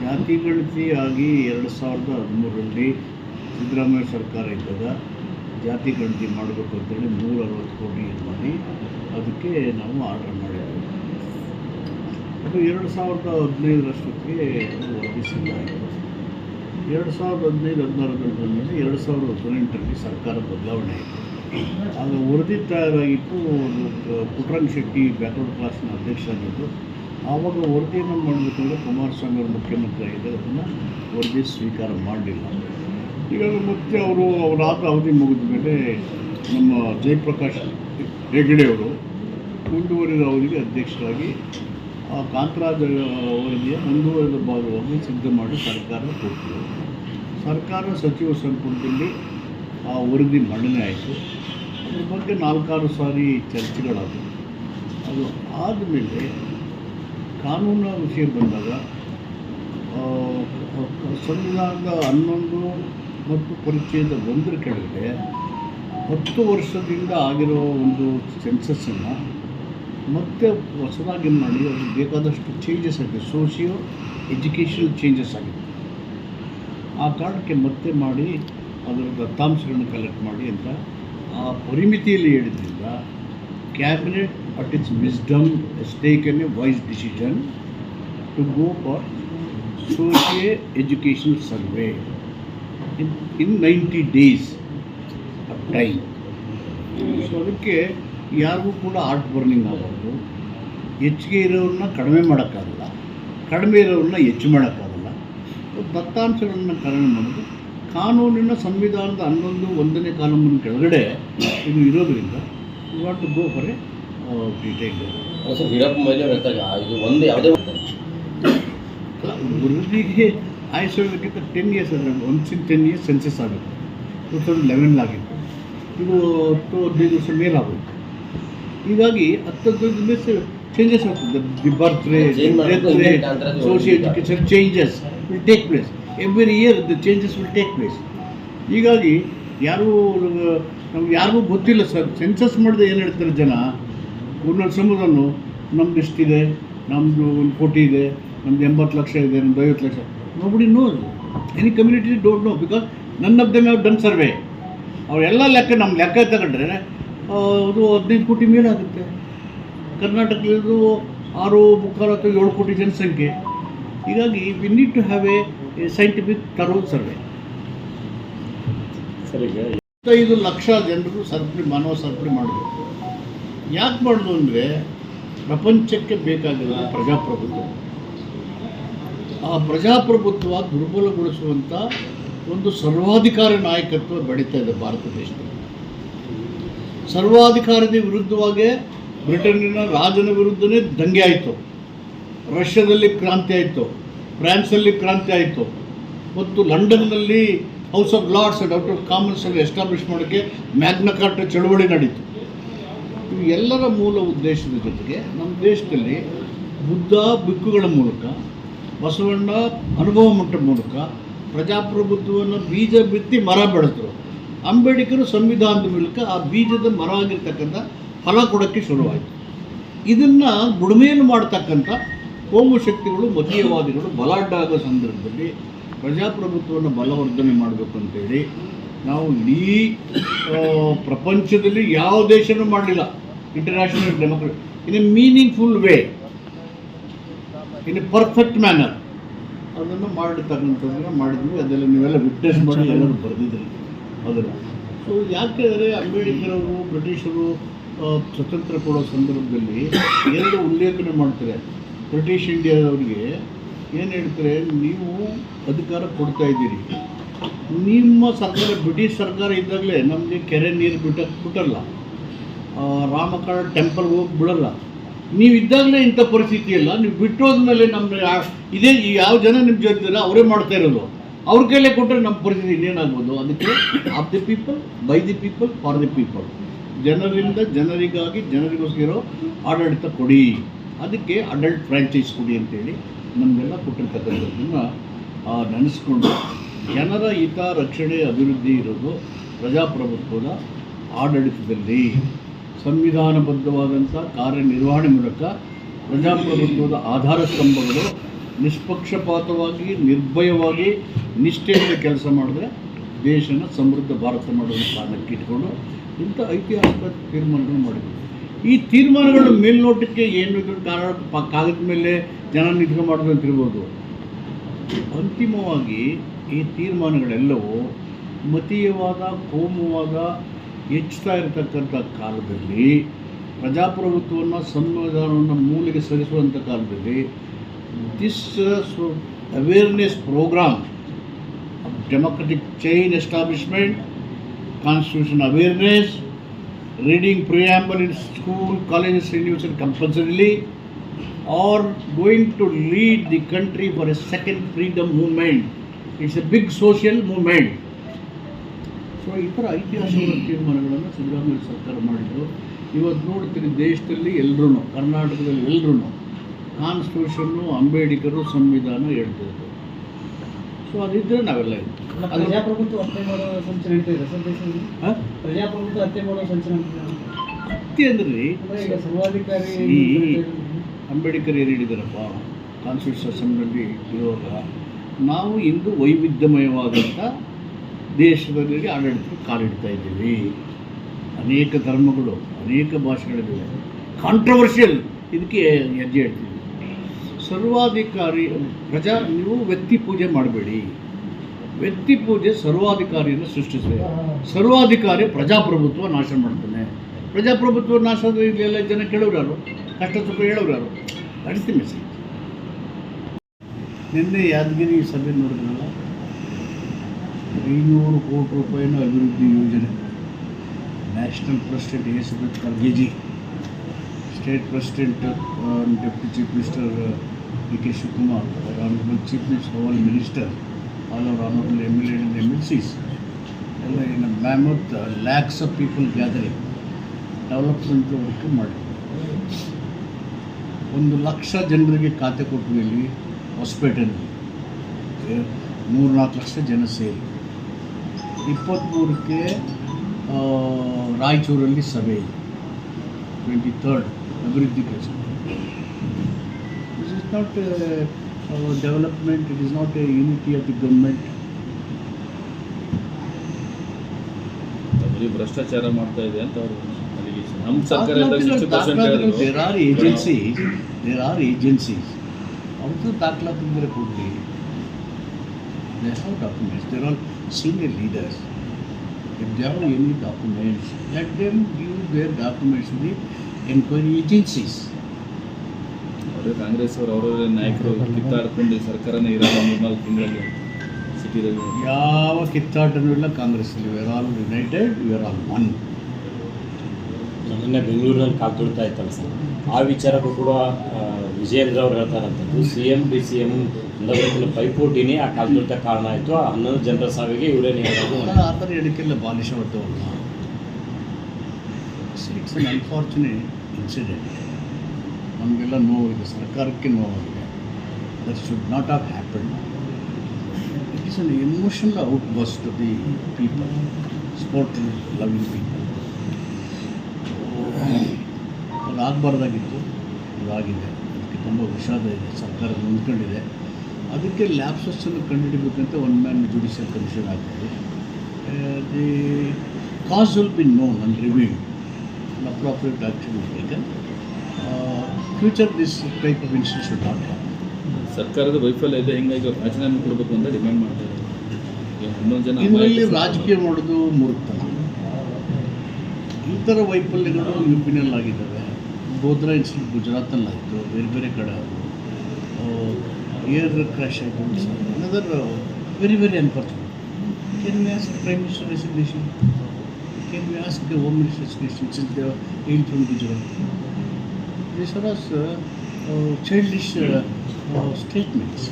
ಜಾತಿ ಗಣತಿ ಆಗಿ ಎರಡು ಸಾವಿರದ ಹದಿಮೂರರಲ್ಲಿ ಸಿದ್ದರಾಮಯ್ಯ ಸರ್ಕಾರ ಇದ್ದಾಗ ಜಾತಿ ಗಣತಿ ಮಾಡಬೇಕು ಅಂತೇಳಿ ನೂರ ಅರವತ್ತು ಕೋಟಿ ಮಾಡಿ ಅದಕ್ಕೆ ನಾವು ಆರ್ಡರ್ ಮಾಡಿದ್ವಿ. ಅದು ಎರಡು ಸಾವಿರದ ಹದಿನೈದರಷ್ಟೊತ್ತಿಗೆ ಅದು ಸಿದ್ಧಾಯಿತು ಎರಡು ಸಾವಿರದ ಹದಿನೈದು ಹದಿನಾರರಲ್ಲಿ ಬಂದಮೇಲೆ ಎರಡು ಸಾವಿರದ ಹದಿನೆಂಟರಲ್ಲಿ ಸರ್ಕಾರ ಬದಲಾವಣೆ ಆಯಿತು. ಆಗ ವರದಿ ತಯಾರಾಗಿತ್ತು ಪುಟ್ರಂಗ್ ಶೆಟ್ಟಿ ಬ್ಯಾಕ್ವರ್ಡ್ ಕ್ಲಾಸ್ನ ಅಧ್ಯಕ್ಷರಾಗಿದ್ದು ಆವಾಗ ವರದಿಯನ್ನು ಮಾಡಬೇಕಂದ್ರೆ ಕುಮಾರಸ್ವಾಮಿ ಅವರು ಮುಖ್ಯಮಂತ್ರಿ ಆಗಿದ್ದರೆ. ಅದನ್ನು ವರದಿ ಸ್ವೀಕಾರ ಮಾಡಲಿಲ್ಲ. ಈಗ ಮತ್ತೆ ಅವರು ಅವರಾದ ಅವಧಿ ಮುಗಿದ ಮೇಲೆ ನಮ್ಮ ಜಯಪ್ರಕಾಶ್ ಹೆಗಡೆಯವರು ಮುಂದುವರಿದ ಅವಧಿಗೆ ಅಧ್ಯಕ್ಷರಾಗಿ ಆ ಕಾಂತರಾಜ ವರದಿಯ ಮುಂದುವರೆದ ಭಾಗವಾಗಿ ಸಿದ್ಧ ಮಾಡಿ ಸರ್ಕಾರ ಕೊಟ್ಟರು ಸರ್ಕಾರ ಸಚಿವ ಸಂಪುಟದಲ್ಲಿ ಆ ವರದಿ ಮಂಡನೆ ಆಯಿತು. ಅದ್ರ ಬಗ್ಗೆ ನಾಲ್ಕಾರು ಸಾರಿ ಚರ್ಚೆಗಳಾದವು. ಅದು ಆದಮೇಲೆ ಕಾನೂನಿನ ವಿಷಯ ಬಂದಾಗ ಸಂವಿಧಾನದ ಹನ್ನೊಂದು ಮತ್ತು ಪರಿಚಯದ ಒಂದರ ಕೆಳಗಡೆ ಹತ್ತು ವರ್ಷದಿಂದ ಆಗಿರೋ ಒಂದು ಸೆನ್ಸಸ್ಸನ್ನು ಮತ್ತೆ ಹೊಸದಾಗಿ ಮಾಡಿ, ಅದು ಬೇಕಾದಷ್ಟು ಚೇಂಜಸ್ ಆಗಿದೆ. ಸೋಷಿಯೋ ಎಜುಕೇಷನಲ್ ಚೇಂಜಸ್ ಆಗಿದೆ. ಆ ಕಾರಣಕ್ಕೆ ಮತ್ತೆ ಮಾಡಿ, ಅದರ ದತ್ತಾಂಶಗಳನ್ನು ಕಲೆಕ್ಟ್ ಮಾಡಿ ಅಂತ ಆ ಪರಿಮಿತಿಯಲ್ಲಿ ಹೇಳಿದ್ರಿಂದ cabinet at its wisdom has taken a wise decision to go for socio education survey in in ninety days of time so ಅದಕ್ಕೆ ಯಾರಿಗೂ ಕೂಡ ಆರ್ಟ್ ಬರ್ನಿಂಗ್ ಆಗಬಾರ್ದು. ಹೆಚ್ಚಿಗೆ ಇರೋರನ್ನ ಕಡಿಮೆ ಮಾಡೋಕ್ಕಾಗಲ್ಲ. ಕಡಿಮೆ ಇರೋರನ್ನ ಹೆಚ್ಚು ಮಾಡೋಕ್ಕಾಗಲ್ಲ. ದತ್ತಾಂಶಗಳನ್ನು ಕಡಿಮೆ ಮಾಡೋದು. ಕಾನೂನಿನ ಸಂವಿಧಾನದ ಹನ್ನೊಂದು ಒಂದನೇ ಕಾನೂನಿನ ಕೆಳಗಡೆ ಇದು ಇರೋದ್ರಿಂದ want to go for a detail ಅಲ್ಲ ಸರ್ ವೀರಪ್ಪ ಮೊಯ್ಲಿ ಅವ್ರು ಹೇಳ್ತಾರೆ ಇದು ಒಂದು ಯಾವುದೇ ಒಂದು ವರದಿಗೆ ಹೇಳೋದಕ್ಕಿಂತ ಟೆನ್ ಇಯರ್ಸ್ ಅಂದರೆ once in ten years census ಆಗುತ್ತೆ ಟೂ ತೌಸಂಡ್ ಲೆವೆನ್ಲಾಗಿತ್ತು ಇದು ಹತ್ತು ಹದಿನೈದು ವರ್ಷ ಮೇಲಾಗುತ್ತೆ ಹೀಗಾಗಿ ಹತ್ತು ಹದಿನೈದು ದಿವಸ ಚೇಂಜಸ್ ಆಗ್ತದೆ the birth rate Change death rate social education changes will take place every year the changes will take place ಹೀಗಾಗಿ ಯಾರೂ ನಮ್ಗೆ ಯಾರಿಗೂ ಗೊತ್ತಿಲ್ಲ ಸರ್ ಸೆನ್ಸಸ್ ಮಾಡಿದ್ರೆ ಏನು ಹೇಳ್ತಾರೆ ಜನ ಸಮುದ್ರನು ನಮ್ದು ಎಷ್ಟಿದೆ ನಮ್ಮದು ಒಂದು ಕೋಟಿ ಇದೆ ನಮ್ದು ಎಂಬತ್ತು ಲಕ್ಷ ಇದೆ ನಮ್ದು ಐವತ್ತು ಲಕ್ಷ. ನೋಡಿ no any community don't know because none of them have done survey ಅವರೆಲ್ಲ ಲೆಕ್ಕ ನಮ್ಮ ಲೆಕ್ಕ ತಗೊಂಡ್ರೆ ಅದು ಹದಿನೈದು ಕೋಟಿ ಮೇಲಾಗುತ್ತೆ. ಕರ್ನಾಟಕದ್ದು ಆರು ಮುಕ್ಕಾಲು ಅಥವಾ ಏಳು ಕೋಟಿ ಜನಸಂಖ್ಯೆ. ಹೀಗಾಗಿ we need to have a scientific thorough survey ಸರಿ ಈಗ ಐದು ಲಕ್ಷ ಜನರು ಸರಪಳಿ ಮಾನವ ಸರಪಳಿ ಮಾಡಬೇಕು ಯಾಕೆ ಮಾಡೋದು ಅಂದರೆ ಪ್ರಪಂಚಕ್ಕೆ ಬೇಕಾಗಿಲ್ಲ ಪ್ರಜಾಪ್ರಭುತ್ವ. ಆ ಪ್ರಜಾಪ್ರಭುತ್ವ ದುರ್ಬಲಗೊಳಿಸುವಂಥ ಒಂದು ಸರ್ವಾಧಿಕಾರಿ ನಾಯಕತ್ವ ಬೆಳೀತಾ ಇದೆ ಭಾರತ ದೇಶದಲ್ಲಿ. ಸರ್ವಾಧಿಕಾರದ ವಿರುದ್ಧವಾಗಿ ಬ್ರಿಟನ್ನಿನ ರಾಜನ ವಿರುದ್ಧನೇ ದಂಗೆ ಆಯಿತು. ರಷ್ಯಾದಲ್ಲಿ ಕ್ರಾಂತಿ ಆಯಿತು. ಫ್ರಾನ್ಸಲ್ಲಿ ಕ್ರಾಂತಿ ಆಯಿತು. ಮತ್ತು ಲಂಡನ್ನಲ್ಲಿ House of Lords doctor Commons ಅನ್ನು ಎಸ್ಟಾಬ್ಲಿಷ್ ಮಾಡೋಕ್ಕೆ ಮ್ಯಾಗ್ನ ಚಳುವಳಿ ಚಳವಳಿ ನಡೀತು. ಎಲ್ಲರ ಮೂಲ ಉದ್ದೇಶದ ಜೊತೆಗೆ ನಮ್ಮ ದೇಶದಲ್ಲಿ ಬುದ್ಧ ಬಿಕ್ಕುಗಳ ಮೂಲಕ, ಬಸವಣ್ಣ ಅನುಭವ ಮಟ್ಟದ ಮೂಲಕ ಪ್ರಜಾಪ್ರಭುತ್ವವನ್ನು ಬೀಜ ಬಿತ್ತಿ ಮರ ಬೆಳೆದರು. ಅಂಬೇಡ್ಕರ್ ಸಂವಿಧಾನದ ಮೂಲಕ ಆ ಬೀಜದ ಮರ ಆಗಿರ್ತಕ್ಕಂಥ ಫಲ ಕೊಡೋಕ್ಕೆ ಶುರುವಾಯಿತು. ಇದನ್ನು ಬುಡಮೇಲು ಮಾಡ್ತಕ್ಕಂಥ ಕೋಮು ಶಕ್ತಿಗಳು ಮತೀಯವಾದಿಗಳು ಬಲಾಢ್ಯ ಆಗೋ ಸಂದರ್ಭದಲ್ಲಿ ಪ್ರಜಾಪ್ರಭುತ್ವವನ್ನು ಬಲವರ್ಧನೆ ಮಾಡಬೇಕು ಅಂತೇಳಿ ನಾವು ಇಡೀ ಪ್ರಪಂಚದಲ್ಲಿ ಯಾವ ದೇಶನೂ ಮಾಡಲಿಲ್ಲ. International democracy in a meaningful way in a perfect manner ಅದನ್ನು ಮಾಡಿರ್ತಕ್ಕಂಥದ್ದನ್ನು ಮಾಡಿದ್ವಿ. ಅದೆಲ್ಲ ನೀವೆಲ್ಲ ವಿಟ್ನೆಸ್ ಮಾಡಿ ಎಲ್ಲರೂ ಬರೆದಿದ್ರಿ. ಅದನ್ನು ಸೊ ಯಾಕೆಂದರೆ ಅಂಬೇಡ್ಕರ್ ಅವರು ಬ್ರಿಟಿಷರು ಸ್ವತಂತ್ರ ಕೊಡೋ ಸಂದರ್ಭದಲ್ಲಿ ಎರಡು ಉಲ್ಲೇಖನೆ ಮಾಡ್ತಾರೆ. ಬ್ರಿಟಿಷ್ ಇಂಡಿಯಾದವ್ರಿಗೆ ಏನು ಹೇಳ್ತಾರೆ ನೀವು ಅಧಿಕಾರ ಕೊಡ್ತಾ ಇದ್ದೀರಿ. ನಿಮ್ಮ ಸರ್ಕಾರ ಬ್ರಿಟಿಷ್ ಸರ್ಕಾರ ಇದ್ದಾಗಲೇ ನಮಗೆ ಕೆರೆ ನೀರು ಬಿಟ್ಟ ಬಿಟ್ಟಲ್ಲ ಆ, ರಾಮಕಾಳ ಟೆಂಪಲ್ಗೆ ಹೋಗಿ ಬಿಡಲ್ಲ. ನೀವು ಇದ್ದಾಗಲೇ ಇಂಥ ಪರಿಸ್ಥಿತಿ ಇಲ್ಲ ನೀವು ಬಿಟ್ಟೋದ ಮೇಲೆ ನಮ್ಮ ಇದೇ ಯಾವ ಜನ ನಿಮ್ಮ ಜೊತೆ ಅವರೇ ಮಾಡ್ತಾ ಇರೋದು? ಅವ್ರ ಕೈಲೇ ಕೊಟ್ಟರೆ ನಮ್ಮ ಪರಿಸ್ಥಿತಿ ಇನ್ನೇನಾಗ್ಬೋದು? ಅದಕ್ಕೆ of the people by the people for the people ಜನರಿಂದ ಜನರಿಗಾಗಿ ಜನರಿಗೋಸ್ಕರ ಆಡಳಿತ ಕೊಡಿ. ಅದಕ್ಕೆ ಅಡಲ್ಟ್ ಫ್ರ್ಯಾಂಚೈಸ್ ಕೊಡಿ ಅಂತೇಳಿ ನಮಗೆಲ್ಲ ಕೊಟ್ಟಿರ್ತಕ್ಕಂಥದ್ದನ್ನು ನೆನೆಸ್ಕೊಂಡು ಜನರ ಹಿತ ರಕ್ಷಣೆ ಅಭಿವೃದ್ಧಿ ಇರೋದು ಪ್ರಜಾಪ್ರಭುತ್ವದ ಆಡಳಿತದಲ್ಲಿ. ಸಂವಿಧಾನಬದ್ಧವಾದಂಥ ಕಾರ್ಯನಿರ್ವಹಣೆ ಮೂಲಕ ಪ್ರಜಾಪ್ರಭುತ್ವದ ಆಧಾರ ಸ್ತಂಭಗಳು ನಿಷ್ಪಕ್ಷಪಾತವಾಗಿ, ನಿರ್ಭಯವಾಗಿ, ನಿಷ್ಠೆಯಿಂದ ಕೆಲಸ ಮಾಡಿದ್ರೆ ದೇಶನ ಸಮೃದ್ಧ ಭಾರತ ಮಾಡುವ ಕಾರಣಕ್ಕೆ ಇಟ್ಕೊಂಡು ಇಂಥ ಐತಿಹಾಸಿಕ ತೀರ್ಮಾನಗಳು ಮಾಡಿದ್ವಿ ಈ ತೀರ್ಮಾನಗಳು ಮೇಲ್ನೋಟಕ್ಕೆ ಏನು ಕಾರಣ? ಕಾಗದ ಮೇಲೆ ಜನ ನಿಧನ ಮಾಡೋದು ಅಂತ ಇರ್ಬೋದು ಅಂತಿಮವಾಗಿ ಈ ತೀರ್ಮಾನಗಳೆಲ್ಲವೂ ಮತೀಯವಾದ, ಕೋಮುವಾದ ಹೆಚ್ಚುತ್ತಾ ಇರತಕ್ಕಂಥ ಕಾಲದಲ್ಲಿ ಪ್ರಜಾಪ್ರಭುತ್ವವನ್ನು ಸಂವಿಧಾನವನ್ನು ಮೂಲೆಗೆ ಸರಿಸುವಂಥ ಕಾಲದಲ್ಲಿ this awareness program democratic chain establishment constitution awareness reading preamble in school, colleges, university compulsorily, or going to lead the country for a second freedom movement. It's a big social movement. So ಈ ಥರ ಐತಿಹಾಸಿಕ ತೀರ್ಮಾನಗಳನ್ನು ಸಿದ್ದರಾಮಯ್ಯ ಸರ್ಕಾರ ಮಾಡಿದರು. ಇವತ್ತು ನೋಡ್ತೀರಿ ದೇಶದಲ್ಲಿ ಎಲ್ಲರೂ ಕರ್ನಾಟಕದಲ್ಲಿ ಎಲ್ಲರೂ ಕಾನ್ಸ್ಟಿಟ್ಯೂಷನ್ನು ಅಂಬೇಡ್ಕರು ಸಂವಿಧಾನ ಹೇಳ್ತಿದ್ರು ಸೊ ಅದಿದ್ದರೆ ನಾವೆಲ್ಲ ಇತ್ತು ಪ್ರಜಾಪ್ರಭುತ್ವ ಹತ್ಯೆ ಮಾಡೋ ಸರ್ ದೇಶದಲ್ಲಿ? ಪ್ರಜಾಪ್ರಭುತ್ವ ಹತ್ಯೆ ಮಾಡೋ ಅಂದ್ರೆ ಈಗ ಸರ್ವಾಧಿಕಾರಿ ಅಂಬೇಡ್ಕರ್ ಏನು ಹೇಳಿದಾರಪ್ಪ? ಕಾನ್ಸ್ಟಿಟ್ಯೂಷನ್ನಲ್ಲಿ ಇರುವಾಗ ನಾವು ಇಂದು ವೈವಿಧ್ಯಮಯವಾದಂಥ ದೇಶದಲ್ಲಿ ಆಡಳಿತ ಕಾಲಿಡ್ತಾ ಇದ್ದೀವಿ. ಅನೇಕ ಧರ್ಮಗಳು, ಅನೇಕ ಭಾಷೆಗಳಿವೆ. ಕಾಂಟ್ರವರ್ಷಿಯಲ್ ಇದಕ್ಕೆ ಹೆಜ್ಜೆ ಹೇಳ್ತೀವಿ ಸರ್ವಾಧಿಕಾರಿ, ಪ್ರಜಾ, ನೀವು ವ್ಯಕ್ತಿ ಪೂಜೆ ಮಾಡಬೇಡಿ. ವ್ಯಕ್ತಿ ಪೂಜೆ ಸರ್ವಾಧಿಕಾರಿಯನ್ನು ಸೃಷ್ಟಿಸಿದೆ ಸರ್ವಾಧಿಕಾರಿ ಪ್ರಜಾಪ್ರಭುತ್ವ ನಾಶ ಮಾಡ್ತಾನೆ. ಪ್ರಜಾಪ್ರಭುತ್ವ ನಾಶದ ಇಲ್ಲೆಲ್ಲ ಜನ ಕೇಳೋರು ಕಷ್ಟ ಸುಖ ಹೇಳೋರು ಯಾರು? ಮೆಸೇಜ್ ನಿನ್ನೆ ಯಾದಗಿರಿ ಸಭೆ ನೋಡಿದ್ರಲ್ಲ? ಐನೂರು ಕೋಟಿ ರೂಪಾಯಿನ ಅಭಿವೃದ್ಧಿ ಯೋಜನೆ. National president A Subrat Kharge ji state president deputy chief minister D K Shivakumar honourable chief minister our minister all our honourable M L A M L Cs ಎಲ್ಲ in mammoth lakhs of people gathering development work ಮಾಡಿ. ಒಂದು ಲಕ್ಷ ಜನರಿಗೆ ಖಾತೆ ಕೊಟ್ಟು ಇಲ್ಲಿ ಹೊಸಪೇಟೆಯಲ್ಲಿ ಮೂರು ನಾಲ್ಕು ಲಕ್ಷ ಜನ ಸೇರಿ. ಇಪ್ಪತ್ತ್ಮೂರಕ್ಕೆ ರಾಯಚೂರಲ್ಲಿ ಸಭೆ. ಇದೆ ಟ್ವೆಂಟಿ ಥರ್ಡ್ ಅಭಿವೃದ್ಧಿ ಕೆಲಸ this is not development it is not a unity of the government ಭ್ರಷ್ಟಾಚಾರ ಮಾಡ್ತಾ ಇದೆ ಅಂತ ಅವರು ನಮ್ಮ ಸರ್ಕಾರ there are agency there are agency ಅವ್ರದ್ದು ದಾಖಲಾತಿ ಅಂದರೆ ಕೊಡಲಿ they have documents they're all senior leaders if they have any documents let them give their documents the enquiry agencies ಅವರೇ ಕಾಂಗ್ರೆಸ್ ಅವರು ಅವರ ನಾಯಕರು ಕಿತ್ತಾಡ್ಕೊಂಡು ಸರ್ಕಾರನೇ ಇರಲ್ಲ ಮೂರ್ನಾಲ್ಕು ತಿಂಗಳಲ್ಲಿ ಸಿಟಿದಲ್ಲಿ. ಯಾವ ಕಿತ್ತಾಟನೂ ಇಲ್ಲ ಕಾಂಗ್ರೆಸ್ಸಲ್ಲಿ we are all united we are all one ನಿನ್ನೆ ಬೆಂಗಳೂರಿನಲ್ಲಿ ಕಾಲ್ ತುಳಿತಾ ಇತ್ತಲ್ಲ ಸರ್. ಆ ವಿಚಾರಕ್ಕೂ ಕೂಡ ವಿಜಯೇಂದ್ರ ಅವರು ಹೇಳ್ತಾರಂಥದ್ದು C M B C M ನಡುವಿನ ಪೈಪೋಟಿನೇ, ಆ ಕಾಲ್ ಕಾರಣ ಆಯಿತು. ಆ ಹನ್ನೊಂದು ಜನರ ಸಾವಿಗೆ ಇವರೇ ಹೇಳೋದು ಆ ಥರ ಹೇಳಿಕೆಲ್ಲ ಬಾಲಿಶವತ್ತವಲ್ಲ ಇಟ್ಸ್ ಅನ್ ಅನ್ಫಾರ್ಚುನೇಟ್ ಇನ್ಸಿಡೆಂಟ್ ನಮಗೆಲ್ಲ ನೋವಿದೆ, ಸರ್ಕಾರಕ್ಕೆ ನೋವಾಗಿದೆ. That should not have happen it is an emotional outburst the people sport loving people ಅದು ಆಗಬಾರ್ದಾಗಿತ್ತು. ಇದಾಗಿದೆ. ಅದಕ್ಕೆ ತುಂಬ ವಿಷಾದ ಇದೆ. ಸರ್ಕಾರ ನಿಂತ್ಕೊಂಡಿದೆ. ಅದಕ್ಕೆ ಲ್ಯಾಬ್ಸಸ್ಸನ್ನು ಕಂಡುಹಿಡಿಬೇಕಂತ ಒನ್ ಮ್ಯಾನ್ ಜುಡಿಷಿಯಲ್ ಕಮಿಷನ್ ಆಗ್ತದೆ. The cause will be known and revealed appropriate action taken future this type of incident should not ಸರ್ಕಾರದ ವೈಫಲ್ಯ ಇದೆ ಹಿಂಗಾಗಿ ಅವ್ರು ರಾಜೀನಾಮೆ ಕೊಡಬೇಕು ಅಂತ ಡಿಮ್ಯಾಂಡ್ ಮಾಡ್ತಾರೆ ಹನ್ನೊಂದು ಜನ ಇದರಲ್ಲಿ ರಾಜಕೀಯ ಮಾಡೋದು ಮೂರ್ತನ ಈ ಥರ ವೈಫಲ್ಯಗಳು ಯು ಪಿನಲ್ಲಿ ಆಗಿದ್ದಾವೆ. ಗೋದ್ರಾ ಗುಜರಾತಲ್ಲಿ ಗುಜರಾತಲ್ಲಾಯಿತು ಬೇರೆ ಬೇರೆ ಕಡೆ air crash items, another very, very unfortunate. Can we ask Prime Minister resignation? Can we ask the Home Minister resignation since they are hailed from Gujarat? These are us uh, uh, childish uh, statements.